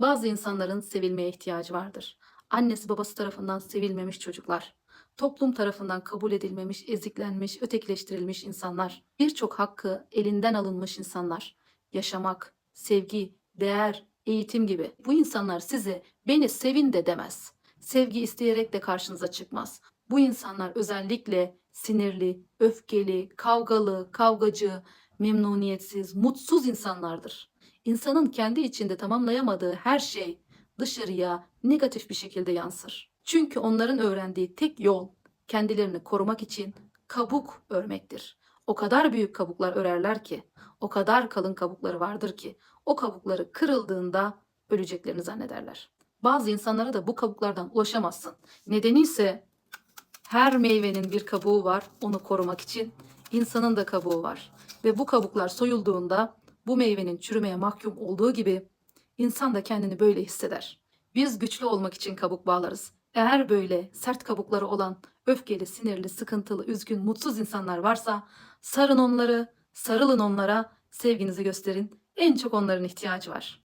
Bazı insanların sevilmeye ihtiyacı vardır. Annesi babası tarafından sevilmemiş çocuklar, toplum tarafından kabul edilmemiş, eziklenmiş, ötekileştirilmiş insanlar, birçok hakkı elinden alınmış insanlar, yaşamak, sevgi, değer, eğitim gibi. Bu insanlar size beni sevin de demez. Sevgi isteyerek de karşınıza çıkmaz. Bu insanlar özellikle sinirli, öfkeli, kavgalı, kavgacı, memnuniyetsiz, mutsuz insanlardır. İnsanın kendi içinde tamamlayamadığı her şey dışarıya negatif bir şekilde yansır. Çünkü onların öğrendiği tek yol kendilerini korumak için kabuk örmektir. O kadar büyük kabuklar örerler ki, o kadar kalın kabukları vardır ki, o kabukları kırıldığında öleceklerini zannederler. Bazı insanlara da bu kabuklardan ulaşamazsın. Nedeni ise her meyvenin bir kabuğu var onu korumak için. İnsanın da kabuğu var. Ve bu kabuklar soyulduğunda bu meyvenin çürümeye mahkum olduğu gibi insan da kendini böyle hisseder. Biz güçlü olmak için kabuk bağlarız. Eğer böyle sert kabukları olan öfkeli, sinirli, sıkıntılı, üzgün, mutsuz insanlar varsa sarın onları, sarılın onlara, sevginizi gösterin. En çok onların ihtiyacı var.